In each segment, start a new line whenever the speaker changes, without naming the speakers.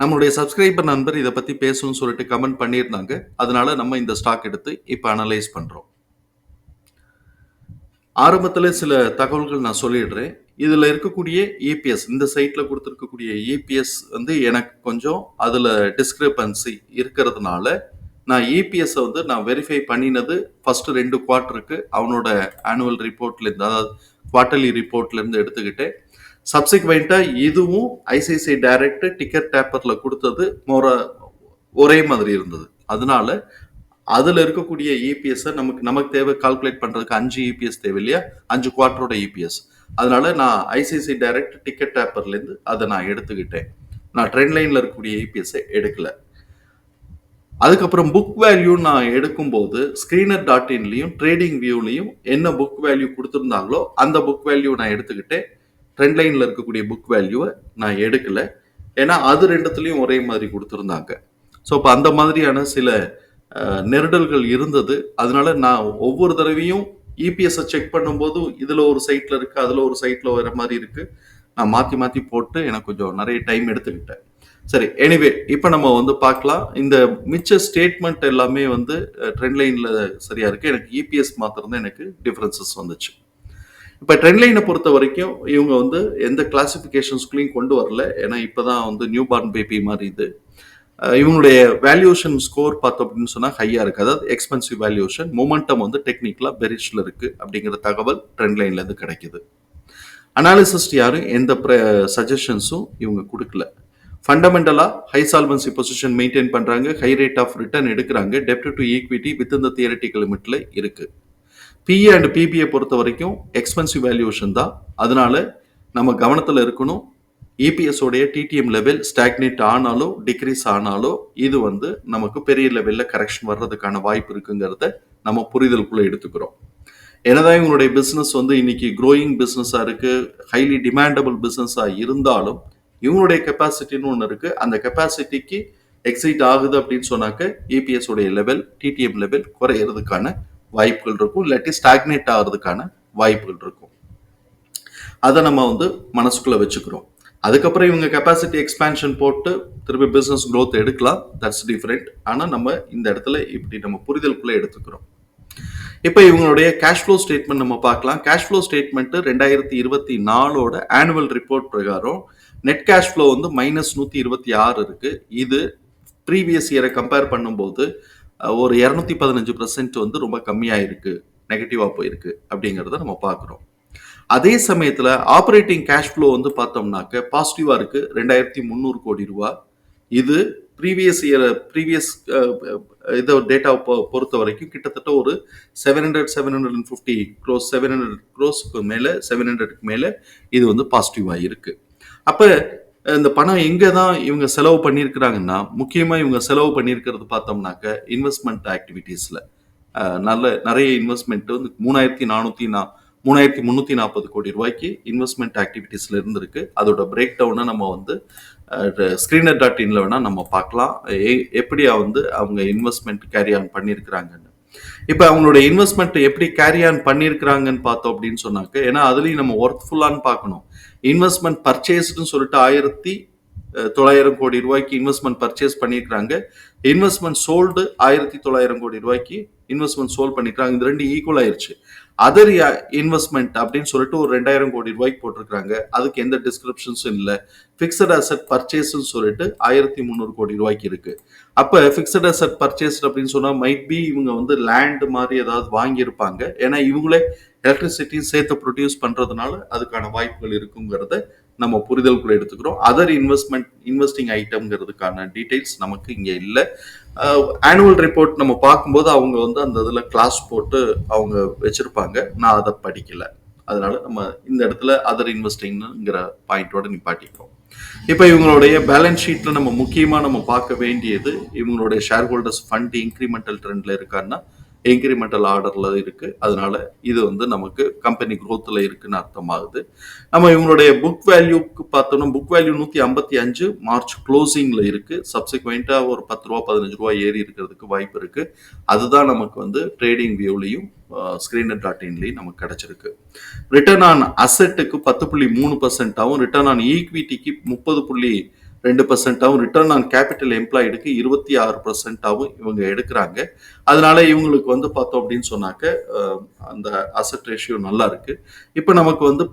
நம்மளுடைய சப்ஸ்கிரைபர் நண்பர் இதை பற்றி பேசணும்னு சொல்லிட்டு கமெண்ட் பண்ணியிருந்தாங்க. அதனால நம்ம இந்த ஸ்டாக் எடுத்து இப்போ அனலைஸ் பண்ணுறோம் ஆரம்பத்தில் சில தகவல்கள் நான் சொல்லிடுறேன். இதில் இருக்கக்கூடிய இபிஎஸ் இந்த சைட்டில் கொடுத்துருக்கக்கூடிய இபிஎஸ் வந்து எனக்கு கொஞ்சம் அதில் டிஸ்கிரிபன்சி இருக்கிறதுனால நான் இபிஎஸ்ஸை வந்து நான் வெரிஃபை பண்ணினது ஃபஸ்ட்டு ரெண்டு குவார்ட்டருக்கு அவனோட ஆனுவல் ரிப்போர்ட்லேருந்து அதாவது குவார்ட்டர்லி ரிப்போர்ட்லேருந்து எடுத்துக்கிட்டேன். சப்சிக்வெண்ட்டாக இதுவும் ஐசிஐசிஐ டைரக்ட் டிக்கெட் டேப்பரில் கொடுத்தது மோர ஒரே மாதிரி இருந்தது. அதனால அதில் இருக்கக்கூடிய இபிஎஸ்ஸை நமக்கு நமக்கு தேவை கால்குலேட் பண்ணுறதுக்கு அஞ்சு இபிஎஸ் தேவை இல்லையா அஞ்சு குவார்ட்டரோட இபிஎஸ் அதனால நான் ஐசிஐசிஐ டைரக்ட் டிக்கெட் டேப்பர்லேருந்து அதை நான் எடுத்துக்கிட்டேன். நான் ட்ரெண்ட் லைனில் இருக்கக்கூடிய இபிஎஸ்ஸை எடுக்கல. அதுக்கப்புறம் புக் வேல்யூ நான் எடுக்கும்போது ஸ்க்ரீனர் டாட் இன்லையும் ட்ரேடிங் வியூலையும் என்ன புக் வேல்யூ கொடுத்துருந்தாங்களோ அந்த புக் வேல்யூ நான் எடுத்துக்கிட்டேன். ட்ரெண்ட் லைனில் இருக்கக்கூடிய புக் வேல்யூவை நான் எடுக்கல. ஏன்னா அது ரெண்டுத்துலேயும் ஒரே மாதிரி கொடுத்துருந்தாங்க. ஸோ இப்போ அந்த மாதிரியான சில நெருடல்கள் இருந்தது. அதனால நான் ஒவ்வொரு தடவையும் இபிஎஸ்ஸை செக் பண்ணும்போது இதில் ஒரு சைட்டில் இருக்குது அதில் ஒரு சைட்டில் வர மாதிரி இருக்குது நான் மாற்றி மாற்றி போட்டு எனக்கு கொஞ்சம் நிறைய டைம் எடுத்துக்கிட்டேன். சரி எனிவே இப்போ நம்ம வந்து பார்க்கலாம். இந்த மிச்ச ஸ்டேட்மெண்ட் எல்லாமே வந்து ட்ரெண்ட் லைனில் சரியாக இருக்குது எனக்கு இபிஎஸ் மாத்திரம் தான் எனக்கு டிஃப்ரென்சஸ் வந்துச்சு. இப்போ ட்ரெண்ட் லைனை பொறுத்த வரைக்கும் இவங்க வந்து எந்த கிளாசிஃபிகேஷன்ஸ்குள்ளேயும் கொண்டு வரல. ஏன்னா இப்போ தான் வந்து நியூ பார்ன் பேபி மாதிரி இது. இவங்களுடைய வேல்யூஷன் ஸ்கோர் பார்த்தோம் அப்படின்னு சொன்னால் ஹையாக இருக்குது அதாவது எக்ஸ்பென்சிவ் வேல்யூஷன் மொமெண்டம் வந்து டெக்னிக்கலாக பெரிஷில் இருக்குது அப்படிங்கிற தகவல் ட்ரெண்ட் லைன்லேருந்து கிடைக்குது. அனாலிசிஸ்ட் யாரும் எந்த சஜஷன்ஸும் இவங்க கொடுக்கல. ஃபண்டமெண்டலாக ஹை சால்வன்சி பொசிஷன் மெயின்டைன் பண்ணுறாங்க ஹை ரேட் ஆஃப் ரிட்டர்ன் எடுக்கிறாங்க. டெப்ட் டு ஈக்விட்டி வித் இந்த தியரட்டிக்கல் லிமிட்டில் இருக்குது பிஏ அண்ட் பிபிஏ பொறுத்த வரைக்கும் எக்ஸ்பென்சிவ் வேல்யூஷன் தான். அதனால நம்ம கவனத்தில் இருக்கணும். EPS உடைய டிடிஎம் லெவல் ஸ்டாக்னேட் ஆனாலோ டிக்ரீஸ் ஆனாலோ இது வந்து நமக்கு பெரிய லெவலில் கரெக்ஷன் வர்றதுக்கான வாய்ப்பு இருக்குங்கிறத நம்ம புரிதலுக்குள்ளே எடுத்துக்கிறோம். என்னதான் இவங்களுடைய பிஸ்னஸ் வந்து இன்னைக்கு க்ரோயிங் பிஸ்னஸாக இருக்கு ஹைலி டிமாண்டபிள் பிஸ்னஸாக இருந்தாலும் இவங்களுடைய கெப்பாசிட்டின்னு ஒன்று இருக்குது அந்த கெப்பாசிட்டிக்கு எக்ஸைட் ஆகுது அப்படின்னு சொன்னாக்க இபிஎஸ் உடைய லெவல் டிடிஎம் லெவல் குறையிறதுக்கான வாய்ப்புகள் இருக்கும். இல்லாட்டி ஸ்டாக்னேட் ஆகிறதுக்கான வாய்ப்புகள் இருக்கும். அதை நம்ம வந்து மனசுக்குள்ள வச்சுக்கிறோம். அதுக்கப்புறம் இவங்க கெப்பாசிட்டி எக்ஸ்பேன்ஷன் போட்டு திருப்பி பிஸ்னஸ் க்ரோத் எடுக்கலாம். தட்ஸ் டிஃப்ரெண்ட் ஆனால் நம்ம இந்த இடத்துல இப்படி நம்ம புரிதலுக்குள்ளே எடுத்துக்கிறோம். இப்போ இவங்களுடைய கேஷ் ஃப்ளோ ஸ்டேட்மெண்ட் நம்ம பார்க்கலாம். கேஷ் ஃப்ளோ ஸ்டேட்மெண்ட் ரெண்டாயிரத்தி இருபத்தி நாலோட ஆனுவல் ரிப்போர்ட் பிரகாரம் நெட் கேஷ் ஃப்ளோ வந்து மைனஸ் நூற்றி இருபத்தி ஆறு இருக்கு. இது ப்ரீவியஸ் இயரை கம்பேர் பண்ணும்போது ஒரு இரநூத்தி பதினஞ்சு பர்சன்ட் வந்து ரொம்ப கம்மியாக இருக்குது நெகட்டிவாக போயிருக்கு அப்படிங்கிறத நம்ம பார்க்குறோம். அதே சமயத்தில் ஆப்ரேட்டிங் கேஷ் ஃப்ளோ வந்து பார்த்தோம்னாக்க பாசிட்டிவாக இருக்குது ரெண்டாயிரத்தி முந்நூறு கோடி ரூபா. இது ப்ரீவியஸ் இயர் ப்ரீவியஸ் இதை டேட்டாவை பொ பொறுத்த வரைக்கும் கிட்டத்தட்ட ஒரு seven hundred seven hundred and fifty crores seven hundred க்ரோஸ்க்கு மேலே செவன் ஹண்ட்ரட்க்கு மேலே இது வந்து பாசிட்டிவாக இருக்குது அப்போ இந்த பணம் எங்கே தான் இவங்க செலவு பண்ணியிருக்கிறாங்கன்னா முக்கியமாக இவங்க செலவு பண்ணியிருக்கிறது பார்த்தோம்னாக்க இன்வெஸ்ட்மெண்ட் ஆக்டிவிட்டீஸில் நல்ல நிறைய இன்வெஸ்ட்மெண்ட் வந்து மூணாயிரத்தி நானூற்றி நா மூணாயிரத்தி முந்நூற்றி நாற்பது கோடி ரூபாய்க்கு இன்வெஸ்ட்மெண்ட் ஆக்டிவிட்டீஸில் இருந்திருக்கு. அதோட பிரேக் டவுனை நம்ம வந்து ஸ்க்ரீனர் டாட் இன்ல வேணால் நம்ம பார்க்கலாம். எ- எப்படியா வந்து அவங்க இன்வெஸ்ட்மெண்ட் கேரி ஆன் பண்ணியிருக்கிறாங்கன்னு. இப்போ அவங்களோட இன்வெஸ்ட்மெண்ட் எப்படி கேரி ஆன் பண்ணியிருக்கிறாங்கன்னு பார்த்தோம் அப்படின்னு சொன்னாக்க ஏன்னா அதுலேயும் நம்ம ஒர்த்ஃபுல்லான்னு பார்க்கணும். இன்வெஸ்ட்மெண்ட் பர்ச்சேஸ்டுன்னு சொல்லிட்டு ஆயிரத்தி தொள்ளாயிரம் கோடி ரூபாய்க்கு இன்வெஸ்ட்மெண்ட் பர்ச்சேஸ் பண்ணியிருக்கிறாங்க. இன்வெஸ்ட்மெண்ட் சோல்டு ஆயிரத்தி தொள்ளாயிரம் கோடி ரூபாய்க்கு இன்வெஸ்ட்மெண்ட் சோல் பண்ணிக்கிறாங்க இது ரெண்டு ஈக்குவல் ஆயிருச்சு. அதர் இன்வெஸ்ட்மெண்ட் அப்படின்னு சொல்லிட்டு ஒரு ரெண்டாயிரம் கோடி ரூபாய்க்கு போட்டிருக்காங்க அதுக்கு எந்த டிஸ்கிரிப்ஷன்ஸும் இல்லை. ஃபிக்ஸட் அசெட் பர்ச்சேஸ்ன்னு சொல்லிட்டு ஆயிரத்தி முந்நூறு கோடி ரூபாய்க்கு இருக்கு. அப்போ ஃபிக்ஸட் அசெட் பர்ச்சேஸ் அப்படின்னு சொன்னால் மைட் பி இவங்க வந்து லேண்ட் மாதிரி ஏதாவது வாங்கியிருப்பாங்க. ஏன்னா இவங்களே எலக்ட்ரிசிட்டியும் சேர்த்து ப்ரொடியூஸ் பண்ணுறதுனால அதுக்கான வாய்ப்புகள் இருக்குங்கிறத நம்ம புரிதலுக்குள்ள எடுத்துக்கிறோம். அதர் இன்வெஸ்ட்மெண்ட் இன்வெஸ்டிங் ஐட்டம்ங்கிறதுக்கான டீட்டெயில்ஸ் நமக்கு இங்கே இல்லை. ஆனுவல் ரிப்போர்ட் நம்ம பார்க்கும்போது அவங்க வந்து அந்த இதில் கிளாஸ் போட்டு அவங்க வச்சுருப்பாங்க. நான் அதை படிக்கலை. அதனால நம்ம இந்த இடத்துல அதர் இன்வெஸ்டிங்ங்கிற பாயிண்டோட நிப்பாட்டிக்கிறோம் இப்போ இவங்களுடைய பேலன்ஸ் ஷீட்டில் நம்ம முக்கியமாக நம்ம பார்க்க வேண்டியது இவங்களுடைய ஷேர் ஹோல்டர்ஸ் ஃபண்ட் இன்க்ரிமெண்டல் ட்ரெண்டில் இருக்கான்னா இன்க்ரிமெண்டல் ஆர்டரில் இருக்குது அதனால இது வந்து நமக்கு கம்பெனி குரோத்தில் இருக்குன்னு அர்த்தமாகுது. நம்ம இவங்களுடைய புக் வேல்யூக்கு பார்த்தோம்னா புக் வேல்யூ நூற்றி ஐம்பத்தி அஞ்சு மார்ச் க்ளோசிங்கில் இருக்குது சப்சிக்வெண்ட்டாக ஒரு பத்து ரூபா பதினஞ்சு ரூபா ஏறி இருக்கிறதுக்கு வாய்ப்பு இருக்குது அதுதான் நமக்கு வந்து ட்ரேடிங் வியூலையும் ஸ்கிரீன் டாட் இன்லையும் நமக்கு கிடச்சிருக்கு. ரிட்டர்ன் ஆன் அசெட்டுக்கு பத்து புள்ளி மூணு பர்சன்ட்டாகவும் ரிட்டர்ன் ஆன் ஈக்விட்டிக்கு முப்பது புள்ளி ரெண்டு பர்சன்ட்டாகவும் ரிட்டர்ன் ஆன் கேபிட்டல் எம்ப்ளாய்டுக்கு இருபத்தி ஆறு பர்சன்ட்டாகவும் இவங்க எடுக்கிறாங்க. அதனால இவங்களுக்கு வந்து பார்த்தோம் அப்படின்னு சொன்னாக்க அந்த அசெட் ரேஷியோ நல்லா இருக்கு. இப்போ நமக்கு வந்து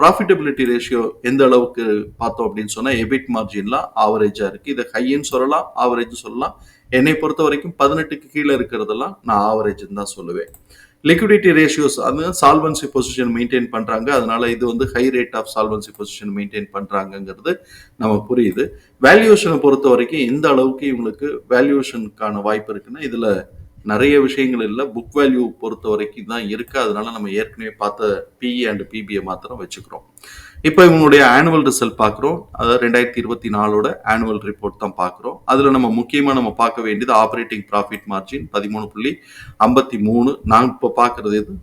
ப்ராஃபிட்டபிலிட்டி ரேஷியோ எந்த அளவுக்கு பார்த்தோம் அப்படின்னு சொன்னால் எபிட் மார்ஜின்லாம் ஆவரேஜாக இருக்கு. இதை ஹைன்னு சொல்லலாம் ஆவரேஜ் சொல்லலாம். என்னை பொறுத்த வரைக்கும் பதினெட்டுக்கு கீழே இருக்கிறதெல்லாம் நான் ஆவரேஜ்னு தான் சொல்லுவேன். லிக்விடிட்டி ரேஷியோஸ் அது சால்வன்சி பொசிஷன் மெயின்டைன் பண்ணுறாங்க அதனால இது வந்து high rate of solvency position maintain பண்ணுறாங்கங்கிறது நமக்கு புரியுது. வேல்யூஷனை பொறுத்த வரைக்கும் எந்த அளவுக்கு இவங்களுக்கு வேல்யூஷனுக்கான வாய்ப்பு இருக்குன்னா இதில் நிறைய விஷயங்கள் இல்லை. புக் வேல்யூ பொறுத்த வரைக்கும் தான் இருக்குது அதனால நம்ம ஏற்கனவே பார்த்த பிஇ அண்ட் பிபிஐ மாத்திரம் வச்சுக்கிறோம். இப்போ இவங்களுடைய ஆனுவல் ரிசல்ட் பார்க்குறோம். அதாவது ரெண்டாயிரத்தி இருபத்தி நாலோட ஆனுவல் ரிப்போர்ட் தான் பார்க்குறோம். அதில் நம்ம முக்கியமாக நம்ம பார்க்க வேண்டியது ஆப்ரேட்டிங் ப்ராஃபிட் மார்ஜின் பதிமூணு புள்ளி ஐம்பத்தி மூணு. நான் இப்போ பார்க்குறது இது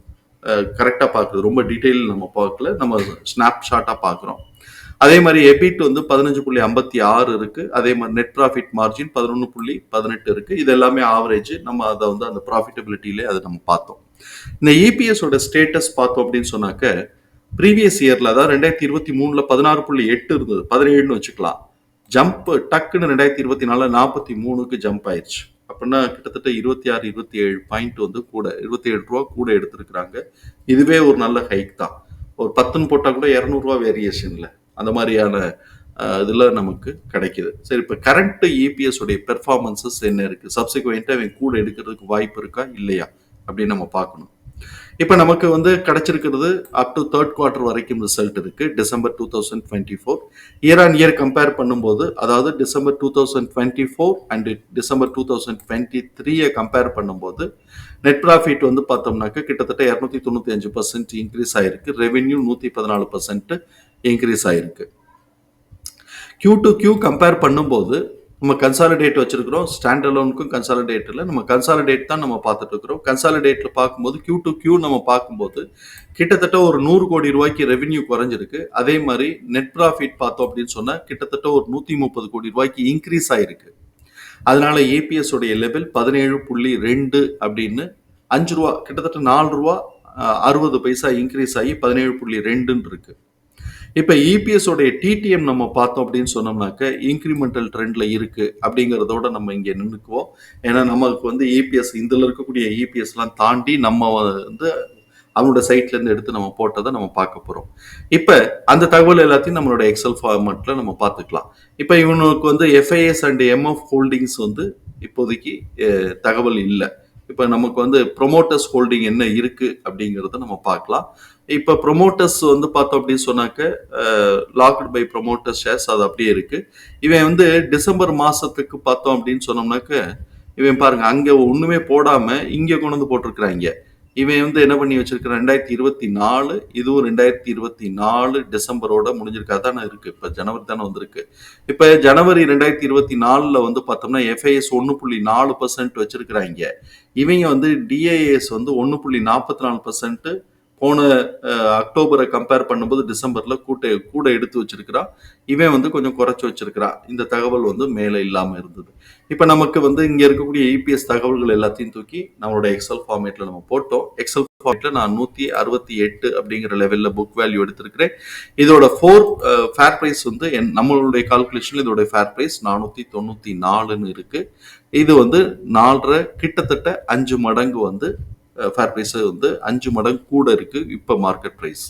கரெக்டாக பார்க்குறது. ரொம்ப டீட்டெயில் நம்ம பார்க்கல. நம்ம ஸ்னாப்ஷாட்டாக பார்க்குறோம். அதே மாதிரி எபிட் வந்து பதினஞ்சு புள்ளி ஐம்பத்தி ஆறு இருக்கு. அதே மாதிரி நெட் ப்ராஃபிட் மார்ஜின் பதினொன்று புள்ளி பதினெட்டு இருக்கு. இது எல்லாமே ஆவரேஜ் நம்ம அதை வந்து அந்த ப்ராஃபிட்டபிலிட்டியிலே அதை நம்ம பார்த்தோம். இந்த இபிஎஸோட ஸ்டேட்டஸ் பார்த்தோம் அப்படின்னு சொன்னாக்க ப்ரீவியஸ் இயர்ல அதாவது ரெண்டாயிரத்தி இருபத்தி மூணுல பதினாறு புள்ளி எட்டு இருந்தது. பதினேழுன்னு வச்சுக்கலாம். ஜம்ப் டக்குன்னு ரெண்டாயிரத்தி இருபத்தி நாலு நாற்பத்தி மூணுக்கு ஜம்ப் ஆயிடுச்சு அப்படின்னா கிட்டத்தட்ட இருபத்தி ஆறு இருபத்தி ஏழு பாயிண்ட் வந்து கூட இருபத்தி ஏழு ரூபா கூட எடுத்திருக்கிறாங்க. இதுவே ஒரு நல்ல ஹைக் தான். ஒரு பத்துன்னு போட்டால் கூட இரநூறுவா வேரியேஷனில் அந்த மாதிரியான இதில் நமக்கு கிடைக்கிது. சரி இப்போ கரண்ட் இபிஎஸ் உடைய பெர்ஃபார்மன்சஸ் என்ன இருக்கு? சப்சிக்வெண்ட்டாக அவன் கூட எடுக்கிறதுக்கு வாய்ப்பு இருக்கா? இல்லையா? அப்படின்னு நம்ம பார்க்கணும். இப்போ நமக்கு வந்து கிடைச்சிருக்கிறது அப் டு தேர்ட் குவார்ட்டர் வரைக்கும் ரிசல்ட் இருக்கு. December two thousand twenty four year on year compare பண்ணும்போது அதாவது December two thousand twenty four and December two thousand twenty த்ரீயை கம்பேர் பண்ணும்போது நெட் ப்ராஃபிட் வந்து பார்த்தோம்னாக்க கிட்டத்தட்ட இரநூத்தி தொண்ணூற்றி அஞ்சு பர்சன்ட் இன்க்ரீஸ் ஆயிருக்கு. ரெவென்யூ நூற்றி பதினாலு பர்சன்ட் இன்க்ரீஸ் ஆகிருக்கு கியூ டு கியூ கம்பேர் பண்ணும்போது நம்ம கன்சாலிடேட் வச்சிருக்கிறோம். ஸ்டாண்ட் அலோனுக்கும் கன்சாலிடேட்டில் நம்ம கன்சாலிடேட் தான் நம்ம பார்த்துட்டு இருக்கிறோம். கன்சாலிடேட்டில் பார்க்கும்போது கியூ டு கியூ நம்ம பார்க்கும்போது கிட்டத்தட்ட ஒரு நூறு கோடி ரூபாய்க்கு ரெவென்யூ குறைஞ்சிருக்கு. அதே மாதிரி நெட் ப்ராஃபிட் பார்த்தோம் அப்படின்னு சொன்னால் கிட்டத்தட்ட ஒரு நூற்றி முப்பது கோடி ரூபாய்க்கு இன்க்ரீஸ் ஆகிருக்கு அதனால ஏபிஎஸ் உடைய லெவல் பதினேழு புள்ளி ரெண்டு அப்படின்னு அஞ்சு ரூபா கிட்டத்தட்ட நாலு ரூபா அறுபது பைசா இன்க்ரீஸ் ஆகி பதினேழு புள்ளி ரெண்டுன்னு இருக்குது இப்போ இபிஎஸோடைய டிடிஎம் நம்ம பார்த்தோம் அப்படின்னு சொன்னோம்னாக்க இன்க்ரிமெண்டல் ட்ரெண்டில் இருக்குது அப்படிங்கிறதோட நம்ம இங்கே நின்றுக்குவோம் ஏன்னா நமக்கு வந்து இபிஎஸ் இதில் இருக்கக்கூடிய இபிஎஸ்லாம் தாண்டி நம்ம வந்து அவனோட சைட்லேருந்து எடுத்து நம்ம போட்டதை நம்ம பார்க்க போகிறோம் இப்போ அந்த தகவல் எல்லாத்தையும் நம்மளோட எக்ஸல் ஃபார்மெட்டில் நம்ம பார்த்துக்கலாம். இப்போ இவனுக்கு வந்து எஃப்ஐஎஸ் அண்ட் எம்எஃப் ஹோல்டிங்ஸ் வந்து இப்போதைக்கு தகவல் இல்லை. இப்போ நமக்கு வந்து ப்ரொமோட்டர்ஸ் ஹோல்டிங் என்ன இருக்கு அப்படிங்கிறத நம்ம பார்க்கலாம். இப்போ ப்ரொமோட்டர்ஸ் வந்து பார்த்தோம் அப்படின்னு சொன்னாக்க லாக்டு பை ப்ரொமோட்டர்ஸ் ஷேர்ஸ் அது அப்படியே இருக்கு. இவன் வந்து டிசம்பர் மாசத்துக்கு பார்த்தோம் அப்படின்னு சொன்னோம்னாக்க இவன் பாருங்க அங்கே ஒண்ணுமே போடாம இங்கே கொண்டு வந்து போட்டிருக்கிறாங்க இவன் வந்து என்ன பண்ணி வச்சிருக்கிறான் ரெண்டாயிரத்தி இருபத்தி நாலு இதுவும் ரெண்டாயிரத்தி இருபத்தி நாலு டிசம்பரோட முடிஞ்சிருக்கு தானே இருக்கு. இப்ப ஜனவரி தானே வந்திருக்கு. இப்ப ஜனவரி ரெண்டாயிரத்தி இருபத்தி நாலுல வந்து பார்த்தோம்னா எஃப்ஐஎஸ் ஒன்னு புள்ளி நாலு பர்சன்ட் வச்சிருக்கிறாங்க. இவங்க வந்து டிஐஎஸ் வந்து ஒன்னு புள்ளி நாற்பத்தி நாலு பர்சன்ட் போன அக்டோபரை கம்பேர் பண்ணும்போது டிசம்பர்ல கூட்ட கூட எடுத்து வச்சிருக்கிறா. இவன் வந்து கொஞ்சம் குறைச்சு வச்சிருக்கிறா. இந்த தகவல் வந்து மேலே இல்லாமல் இருந்தது. இப்போ நமக்கு வந்து இங்கே இருக்கக்கூடிய இபிஎஸ் தகவல்கள் எல்லாத்தையும் தூக்கி நம்மளோட எக்ஸல் ஃபார்மேட்ல நம்ம போட்டோம். எக்ஸல் ஃபார்மேட்டில் நான் நூற்றி அறுபத்தி எட்டு அப்படிங்கிற லெவலில் புக் வேல்யூ எடுத்திருக்கிறேன். இதோட ஃபோர் ஃபேர் ப்ரைஸ் வந்து என் நம்மளுடைய கால்குலேஷன்ல இதோட ஃபேர் ப்ரைஸ் நானூற்றி தொண்ணூற்றி நாலுன்னு இருக்கு. இது வந்து நாலரை கிட்டத்தட்ட அஞ்சு மடங்கு வந்து ஃபேர் பிரைஸ் வந்து அஞ்சு மடங்கு கூட இருக்கு. இப்போ மார்க்கெட் ப்ரைஸ்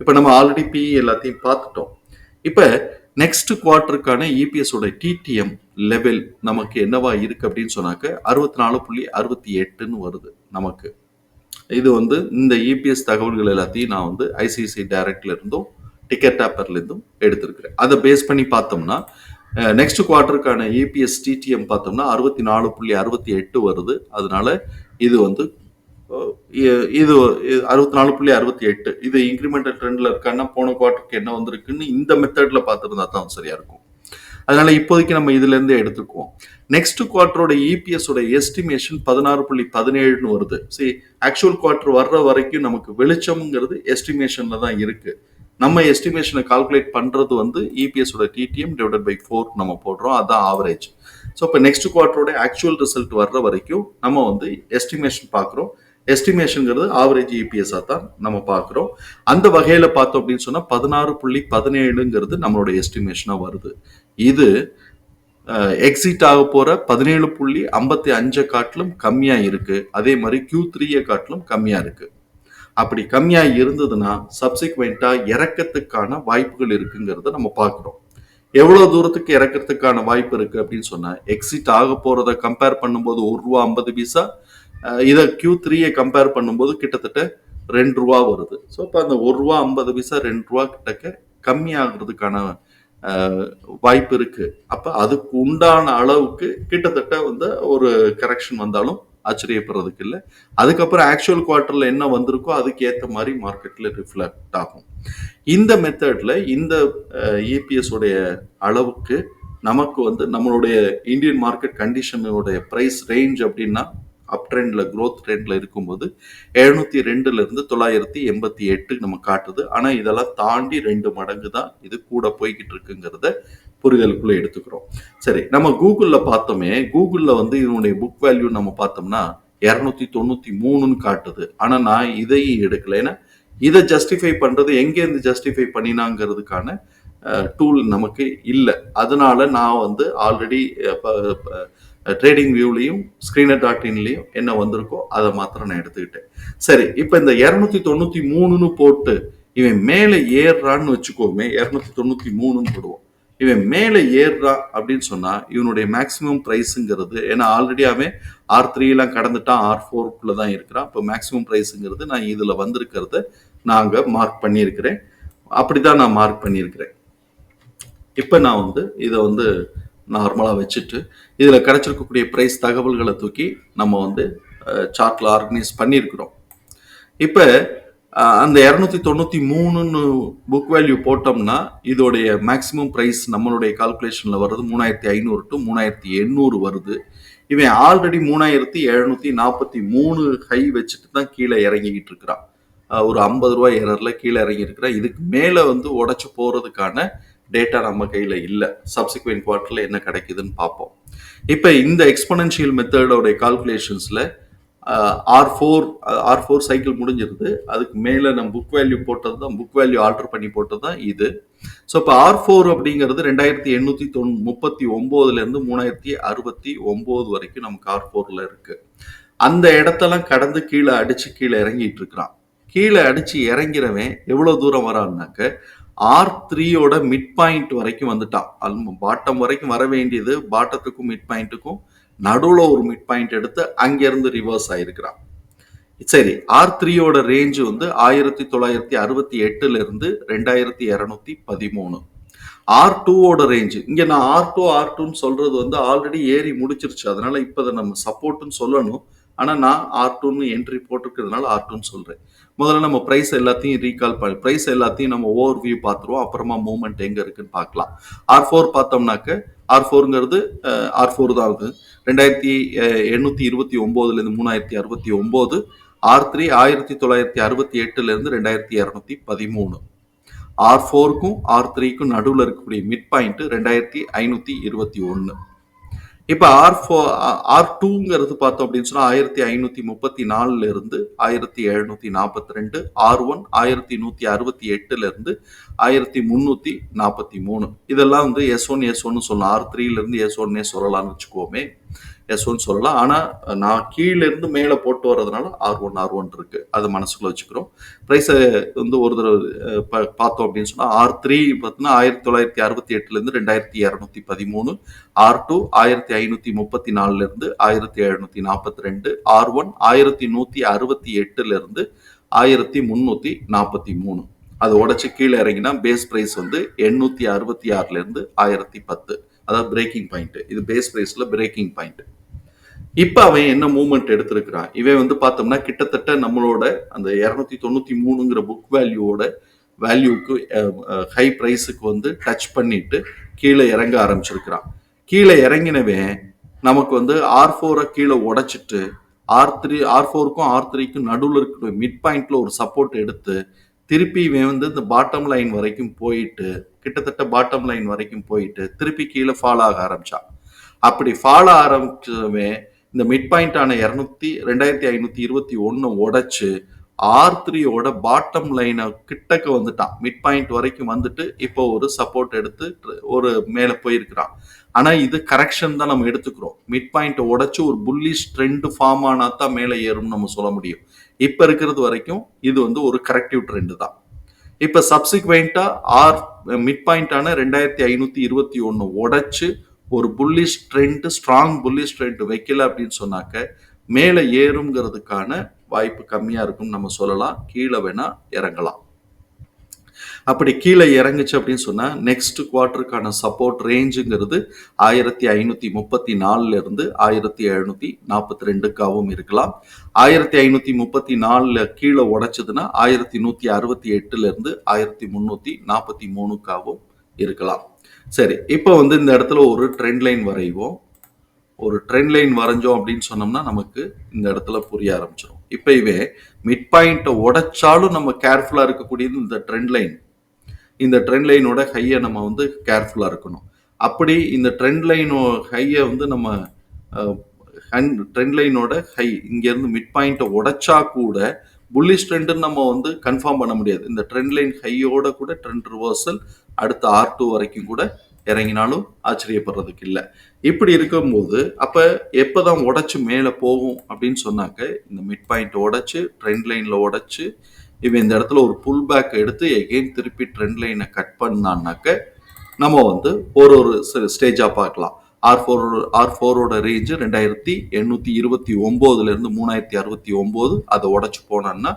இப்போ நம்ம ஆல்ரெடி பிஇ எல்லாத்தையும் பார்த்துட்டோம். இப்போ நெக்ஸ்ட் குவார்ட்டருக்கான இபிஎஸோட டிடிஎம் லெவல் நமக்கு என்னவா இருக்கு அப்படின்னு சொன்னாக்க அறுபத்தி நாலு புள்ளி அறுபத்தி எட்டுன்னு வருது நமக்கு. இது வந்து இந்த இபிஎஸ் தகவல்கள் எல்லாத்தையும் நான் வந்து ஐசிஐசிஐ டைரக்ட்ல இருந்தும் டிக்கெட் ஆப்பர்ல இருந்தும் எடுத்திருக்கிறேன். அதை பேஸ் பண்ணி பார்த்தோம்னா நெக்ஸ்ட் குவார்ட்டருக்கான இபிஎஸ் டிடிஎம் பார்த்தோம்னா அறுபத்தி நாலு புள்ளி அறுபத்தி எட்டு வருது. அதனால இது வந்து இது அறுபத்தி நாலு புள்ளி அறுபத்தி எட்டு. இது இன்க்ரிமெண்டல் ட்ரெண்ட்ல இருக்கான்னா போன குவார்ட்டருக்கு என்ன வந்திருக்குன்னு இந்த மெத்தட்ல பார்த்துருந்தா தான் சரியா இருக்கும். அதனால இப்போதைக்கு நம்ம இதுல இருந்தே எடுத்துக்குவோம். நெக்ஸ்ட் குவார்டரோட இபிஎஸ் உடைய எஸ்டிமேஷன் பதினாறு புள்ளி பதினேழுன்னு வருது. சரி ஆக்சுவல் குவார்டர் வர்ற வரைக்கும் நமக்கு வெளிச்சம்ங்கிறது எஸ்டிமேஷன்ல தான் இருக்கு. நம்ம எஸ்டிமேஷனை கால்குலேட் பண்றது வந்து இபிஎஸ் உடைய டிடிஎம் டிவைடட் பை ஃபோர் நம்ம போடுறோம். அதான் ஆவரேஜ் ஸோ இப்போ நெக்ஸ்ட் குவார்டரோட ஆக்சுவல் ரிசல்ட் வர்ற வரைக்கும் நம்ம வந்து எஸ்டிமேஷன் பார்க்குறோம். எஸ்டிமேஷனுங்கிறது ஆவரேஜ் இபிஎஸ்ஸாக தான் நம்ம பார்க்குறோம். அந்த வகையில் பார்த்தோம் அப்படின்னு சொன்னால் பதினாறு புள்ளி பதினேழுங்கிறது நம்மளோட எஸ்டிமேஷனாக வருது. இது எக்ஸிட் ஆக போகிற பதினேழு புள்ளி ஐம்பத்தி அஞ்சை காட்டிலும் கம்மியாக இருக்கு. அதே மாதிரி கியூ த்ரீயை காட்டிலும் கம்மியாக இருக்கு. அப்படி கம்மியாக இருந்ததுன்னா சப்சிக்வெண்ட்டாக இறக்கத்துக்கான வாய்ப்புகள் இருக்குங்கிறத நம்ம பார்க்குறோம். எவ்வளோ தூரத்துக்கு இறக்கிறதுக்கான வாய்ப்பு இருக்குது அப்படின்னு சொன்னால் எக்ஸிட் ஆக போகிறத கம்பேர் பண்ணும்போது ஒரு ரூபா ஐம்பது பைசா இதை கியூ த்ரீயை கம்பேர் பண்ணும்போது கிட்டத்தட்ட ரெண்டு ரூபா வருது. ஸோ இப்போ அந்த ஒரு ரூபா ஐம்பது பைசா ரெண்டு ரூபா கிட்டக்க கம்மியாகிறதுக்கான வாய்ப்பு இருக்கு. அப்போ அதுக்கு உண்டான அளவுக்கு கிட்டத்தட்ட வந்து ஒரு கரெக்ஷன் வந்தாலும் ஆச்சரியப்படுறதுக்கு இல்லை. அதுக்கப்புறம் ஆக்சுவல் குவார்ட்டர்ல என்ன வந்திருக்கோ அதுக்கு ஏற்ற மாதிரி மார்க்கெட்ல ரிஃப்ளெக்ட் ஆகும். இந்த மெத்தட்ல இந்த இபிஎஸ் உடைய அளவுக்கு நமக்கு வந்து நம்மளுடைய இந்தியன் மார்க்கெட் கண்டிஷனுடைய ப்ரைஸ் ரேஞ்ச் அப்படின்னா அப் ட்ரெண்டில் க்ரோத் ட்ரெண்டில் இருக்கும்போது எழுநூற்றி ரெண்டுலேருந்து தொள்ளாயிரத்தி எண்பத்தி எட்டு நம்ம காட்டுது. ஆனால் இதெல்லாம் தாண்டி ரெண்டு மடங்கு தான் இது கூட போய்கிட்டு இருக்குங்கிறத புரிதலுக்குள்ளே எடுத்துக்கிறோம். சரி நம்ம கூகுளில் பார்த்தோமே கூகுளில் வந்து இதனுடைய புக் வேல்யூ நம்ம பார்த்தோம்னா இரநூத்தி தொண்ணூத்தி மூணுன்னு காட்டுது. ஆனால் நான் இதையும் எடுக்கல. ஏன்னா இதை ஜஸ்டிஃபை பண்றது எங்கேருந்து ஜஸ்டிஃபை பண்ணினாங்கிறதுக்கான டூல் நமக்கு இல்லை. அதனால நான் வந்து ஆல்ரெடி ட்ரேடிங் வியூலையும் ஸ்க்ரீனர் டாட் இன்லையும் என்ன வந்திருக்கோ அதை மாத்திரம் நான் எடுத்துக்கிட்டேன். சரி இப்போ இந்த இரநூத்தி தொண்ணூத்தி மூணுன்னு போட்டு இவன் மேலே ஏறுறான்னு வச்சுக்கோமே இரநூத்தி தொண்ணூத்தி மூணுன்னு போடுவோம். இவன் மேலே ஏறுறா அப்படின்னு சொன்னா இவனுடைய மேக்ஸிமம் ப்ரைஸுங்கிறது ஏன்னா ஆல்ரெடி அவன் ஆர் த்ரீலாம் கடந்துட்டான் ஆர் ஃபோருக்குள்ள தான் இருக்கிறான். இப்போ மேக்ஸிமம் ப்ரைஸுங்கிறது நான் இதில் வந்திருக்கிறத நாங்கள் மார்க் பண்ணியிருக்கிறேன். அப்படிதான் நான் மார்க் பண்ணியிருக்கிறேன். இப்போ நான் வந்து இதை வந்து நார்மலாக வச்சுட்டு இதில் கிடைச்சிருக்கக்கூடிய ப்ரைஸ் தகவல்களை தூக்கி நம்ம வந்து சார்ட்டில் ஆர்கனைஸ் பண்ணியிருக்கிறோம். இப்போ அந்த இரநூத்தி தொண்ணூற்றி மூணுன்னு புக் வேல்யூ போட்டோம்னா இதோடைய மேக்ஸிமம் ப்ரைஸ் நம்மளுடைய கால்குலேஷனில் வர்றது மூணாயிரத்தி ஐநூறு டு மூணாயிரத்தி எண்ணூறு வருது. இவன் ஆல்ரெடி மூணாயிரத்தி எழுநூத்தி நாற்பத்தி மூணு ஹை வச்சுட்டு தான் கீழே இறங்கிக்கிட்டு இருக்கிறான். ஒரு ஐம்பது ரூபாய் எரர்ல கீழே இறங்கியிருக்கிறான். இதுக்கு மேலே வந்து உடச்சி போகிறதுக்கான டேட்டா நம்ம கையில் இல்லை. சப்சிக்வெண்ட் குவார்ட்டரில் என்ன கிடைக்குதுன்னு பார்ப்போம். இப்போ இந்த எக்ஸ்பனன்ஷியல் மெத்தடோடைய கால்குலேஷன்ஸில் R four R four cycle முடிஞ்சிருது. அதுக்கு மேலே நம்ம புக் வேல்யூ போட்டது தான் புக் வேல்யூ ஆல்டர் பண்ணி போட்டது தான் இது. ஸோ இப்போ ஆர் ஃபோர் அப்படிங்கிறது ரெண்டாயிரத்தி எண்ணூற்றி தொண் முப்பத்தி ஒம்போதுலேருந்து மூணாயிரத்தி அறுபத்தி ஒம்பது வரைக்கும் நமக்கு ஆர் ஃபோரில் இருக்கு. அந்த இடத்தெல்லாம் கடந்து கீழே அடிச்சு கீழே இறங்கிட்டு இருக்கிறான். கீழே அடிச்சு இறங்கிறவன் எவ்வளோ தூரம் வரான்னாக்க ஆர் த்ரீயோட மிட் பாயிண்ட் வரைக்கும் வந்துட்டான். அல் பாட்டம் வரைக்கும் வர வேண்டியது பாட்டத்துக்கும் மிட் பாயிண்ட்டுக்கும் நடுவில் ஒரு மிட் பாயிண்ட் எடுத்து அங்கேருந்து ரிவர்ஸ் ஆயிருக்கிறான். சரி ஆர் த்ரீயோட ரேஞ்சு வந்து ஆயிரத்தி தொள்ளாயிரத்தி அறுபத்தி எட்டுல இருந்து ரெண்டாயிரத்தி இரநூத்தி பதிமூணு. ஆர் டூவோட ரேஞ்சு இங்கே நான் ஆர் டூ ஆர் டூன்னு சொல்றது வந்து ஆல்ரெடி ஏறி முடிச்சிருச்சு. அதனால இப்போ அதை நம்ம சப்போர்ட்டுன்னு சொல்லணும். ஆனால் நான் ஆர் டூன்னு என்ட்ரி போட்டிருக்கிறதுனால ஆர் டூன்னு முதல்ல நம்ம ப்ரைஸ் எல்லாத்தையும் ரீகால் பண்ணி ப்ரைஸ் எல்லாத்தையும் நம்ம ஓவர் வியூ பார்த்துருவோம். அப்புறமா மூவ்மெண்ட் எங்கே இருக்குன்னு பார்க்கலாம். ஆர் ஃபோர் பார்த்தோம்னாக்க ஆர் ஃபோருங்கிறது ஆர் ஃபோர் தான் ஆகுது ரெண்டாயிரத்தி எண்ணூற்றி இருபத்தி ஒம்போதுலேருந்து மூணாயிரத்தி அறுபத்தி ஒம்போது ஆர் த்ரீ ஆயிரத்தி தொள்ளாயிரத்தி அறுபத்தி எட்டுலேருந்து ரெண்டாயிரத்தி இரநூத்தி பதிமூணு. ஆர் ஃபோருக்கும் ஆர் த்ரீக்கும் நடுவில் இருக்கக்கூடிய மிட் பாயிண்ட்டு ரெண்டாயிரத்தி ஐநூற்றி இருபத்தி ஒன்று. இப்போ ஆர் ஃபோ ஆர் டூங்கிறது பார்த்தோம் அப்படின்னு சொன்னால் ஆயிரத்தி ஐநூற்றி முப்பத்தி நாலுல இருந்து ஆயிரத்தி எழுநூற்றி நாற்பத்தி ரெண்டு ஆர் ஒன் ஆயிரத்தி நூற்றி அறுபத்தி எட்டுல இருந்து ஆயிரத்தி முந்நூற்றி நாற்பத்தி மூணு. இதெல்லாம் வந்து எஸ் ஒன் எஸ் ஒன்னு சொல்லலாம் ஆர் த்ரீலேருந்து எஸ் ஒன்னே சொல்லலாம்னு வச்சுக்கோமே. எஸ் ஒன் சொல்லலாம். ஆனால் நான் கீழே இருந்து மேலே போட்டு வர்றதுனால ஆர் ஒன் ஆர் ஒன் இருக்கு. அது மனசுக்குள்ள வச்சுக்கிறோம். ப்ரைஸை வந்து ஒரு தடவை பா- பார்த்தோம் அப்படின்னு சொன்னால் ஆர் த்ரீ பார்த்தீங்கன்னா ஆயிரத்தி தொள்ளாயிரத்தி அறுபத்தி எட்டுலேருந்து ரெண்டாயிரத்தி இரநூத்தி பதிமூணு ஆர் டூ ஆயிரத்தி ஐநூற்றி முப்பத்தி நாலுலேருந்து ஆயிரத்தி எழுநூத்தி நாற்பத்தி ரெண்டு ஆர் ஒன் ஆயிரத்தி நூற்றி அறுபத்தி எட்டுலேருந்து ஆயிரத்தி முந்நூற்றி நாற்பத்தி மூணு. அதை உடச்சி கீழே இறங்கினா பேஸ் ப்ரைஸ் வந்து எண்ணூற்றி அறுபத்தி ஆறுலேருந்து ஆயிரத்தி பத்து. அதாவது பிரேக்கிங் பாயிண்ட் இது பேஸ் ப்ரைஸில் பிரேக்கிங் பாயிண்ட் இப்போ அவன் என்ன மூவ்மெண்ட் எடுத்திருக்கிறான்? இவன் வந்து பார்த்தோம்னா கிட்டத்தட்ட நம்மளோட அந்த இரநூத்தி தொண்ணூத்தி மூணுங்கிற புக் வேல்யூவோட வேல்யூக்கு ஹை ப்ரைஸுக்கு வந்து டச் பண்ணிட்டு கீழே இறங்க ஆரம்பிச்சிருக்கிறான். கீழே இறங்கினவன் நமக்கு வந்து ஆர் ஃபோரை கீழே உடைச்சிட்டு ஆர் த்ரீ ஆர் ஃபோருக்கும் ஆர் த்ரீக்கும் நடுவில் இருக்கிற மிட் பாயிண்ட்ல ஒரு சப்போர்ட் எடுத்து திருப்பி இவன் வந்து இந்த பாட்டம் லைன் வரைக்கும் போயிட்டு கிட்டத்தட்ட பாட்டம் லைன் வரைக்கும் போயிட்டு திருப்பி கீழே ஃபால் ஆக ஆரம்பிச்சான். அப்படி ஃபால் ஆரம்பிச்சவே இந்த மிட் பாயிண்டான இரநூத்தி ரெண்டாயிரத்தி ஐநூத்தி இருபத்தி ஒன்னு உடைச்சு ஆர் த்ரீயோட பாட்டம் லைனை கிட்டக்க வந்துட்டான். மிட் பாயிண்ட் வரைக்கும் வந்துட்டு இப்போ ஒரு சப்போர்ட் எடுத்து ஒரு மேலே போயிருக்கிறான். ஆனா இது கரெக்ஷன் தான் நம்ம எடுத்துக்கிறோம். மிட் பாயிண்ட் உடைச்சு ஒரு புல்லிஷ் ட்ரெண்ட் ஃபார்ம் ஆனா தான் மேலே ஏறும்னு நம்ம சொல்ல முடியும். இப்ப இருக்கிறது வரைக்கும் இது வந்து ஒரு கரெக்டிவ் ட்ரெண்டு தான். இப்ப சப்சிக்வெண்டா ஆர் மிட் பாயிண்டான ரெண்டாயிரத்தி ஐநூத்தி இருபத்தி ஒன்னு உடைச்சு ஒரு bullish trend strong bullish trend வைக்கல அப்படின்னு சொன்னாக்க மேலே ஏறுங்கிறதுக்கான வாய்ப்பு கம்மியா இருக்கும்னு நம்ம சொல்லலாம். கீழே வேணா இறங்கலாம். அப்படி கீழே இறங்குச்சு அப்படின்னு சொன்னால் நெக்ஸ்ட் குவார்ட்டருக்கான சப்போர்ட் ரேஞ்சுங்கிறது ஆயிரத்தி ஐநூற்றி முப்பத்தி நாலுலேருந்து ஆயிரத்தி எழுநூத்தி நாற்பத்தி ரெண்டுக்காகவும் இருக்கலாம். ஆயிரத்தி ஐநூற்றி முப்பத்தி நாலில் கீழே உடைச்சதுன்னா ஆயிரத்தி நூற்றி அறுபத்தி எட்டுலேருந்து ஆயிரத்தி முந்நூற்றி நாற்பத்தி மூணுக்காகவும் இருக்கலாம். சரி இப்போ வந்து இந்த இடத்துல ஒரு ட்ரெண்ட் லைன் வரைவோம். ஒரு ட்ரெண்ட் லைன் வரைஞ்சோம் அப்படின்னு சொன்னோம்னா நமக்கு இந்த இடத்துல புரிய ஆரம்பிச்சிடும் இப்போ இவே மிட் பாயிண்ட்டை உடைச்சாலும் நம்ம கேர்ஃபுல்லாக இருக்கக்கூடியது இந்த ட்ரெண்ட் லைன் இந்த ட்ரெண்ட் லைனோட ஹையை நம்ம வந்து கேர்ஃபுல்லாக இருக்கணும். அப்படி இந்த ட்ரெண்ட் லைனோ ஹையை வந்து நம்ம ட்ரெண்ட் லைனோட ஹை இங்கேருந்து மிட் பாயிண்ட்டை உடைச்சா கூட புல்லிஷ் ட்ரெண்டுன்னு நம்ம வந்து கன்ஃபார்ம் பண்ண முடியாது. இந்த ட்ரெண்ட் லைன் ஹையோட கூட ட்ரெண்ட் ரிவர்சல் அடுத்த ஆர் டூ வரைக்கும் கூட இறங்கினாலும் ஆச்சரியப்படுறதுக்கு இல்லை. இப்படி இருக்கும்போது அப்போ எப்போ தான் உடச்சி மேலே போகும் அப்படின்னு சொன்னாக்க இந்த மிட் பாயிண்ட் உடச்சி ட்ரெண்ட் லைனில் உடச்சி இவன் இந்த இடத்துல ஒரு புல் பேக் எடுத்து எகெயின் திருப்பி ட்ரெண்ட் லைனை கட் பண்ணான்னாக்க நம்ம வந்து ஒரு ஒரு ஸ்டேஜாக பார்க்கலாம். ஆர் ஃபோர் ஆர் ஃபோரோட ரேஞ்சு ரெண்டாயிரத்தி எண்ணூற்றி இருபத்தி ஒம்போதுலேருந்து மூணாயிரத்தி அறுபத்தி ஒம்போது அதை உடச்சி போனோன்னா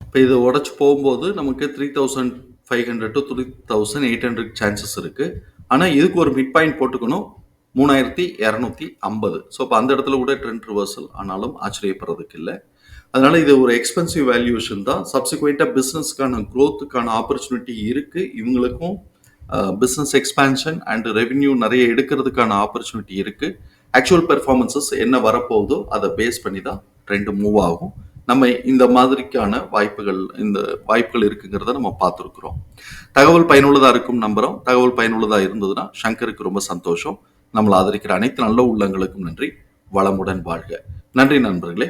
இப்போ இதை உடச்சி போகும்போது நமக்கு three thousand five hundred to three thousand eight hundred chances இருக்குது ஆனால் இதுக்கு ஒரு மிட் பாயிண்ட் போட்டுக்கணும். மூணாயிரத்தி இரநூத்தி ஐம்பது. ஸோ இப்போ அந்த இடத்துல கூட ட்ரெண்ட் ரிவர்சல் ஆனாலும் ஆச்சரியப்படுறதுக்கு இல்லை. அதனால இது ஒரு எக்ஸ்பென்சிவ் வேல்யூஷன் தான். சப்சிக்வெண்ட்டாக பிஸ்னஸ்க்கான க்ரோத்துக்கான ஆப்பர்ச்சுனிட்டி இருக்குது இவங்களுக்கும் பிஸ்னஸ் எக்ஸ்பேன்ஷன் அண்ட் ரெவென்யூ நிறைய எடுக்கிறதுக்கான ஆப்பர்ச்சுனிட்டி இருக்குது ஆக்சுவல் பெர்ஃபார்மன்சஸ் என்ன வரப்போகுதோ அதை பேஸ் பண்ணி தான் ட்ரெண்ட் மூவ் ஆகும். நம்ம இந்த மாதிரிக்கான வாய்ப்புகள் இந்த வாய்ப்புகள் இருக்குங்கிறத நம்ம பார்த்துருக்குறோம். தகவல் பயனுள்ளதாக இருக்கும் நம்புகிறோம் தகவல் பயனுள்ளதாக இருந்ததுன்னா சங்கருக்கு ரொம்ப சந்தோஷம். நம்மளை ஆதரிக்கிற அனைத்து நல்ல உள்ளங்களுக்கும் நன்றி. வளமுடன் வாழ்க. நன்றி நண்பர்களே.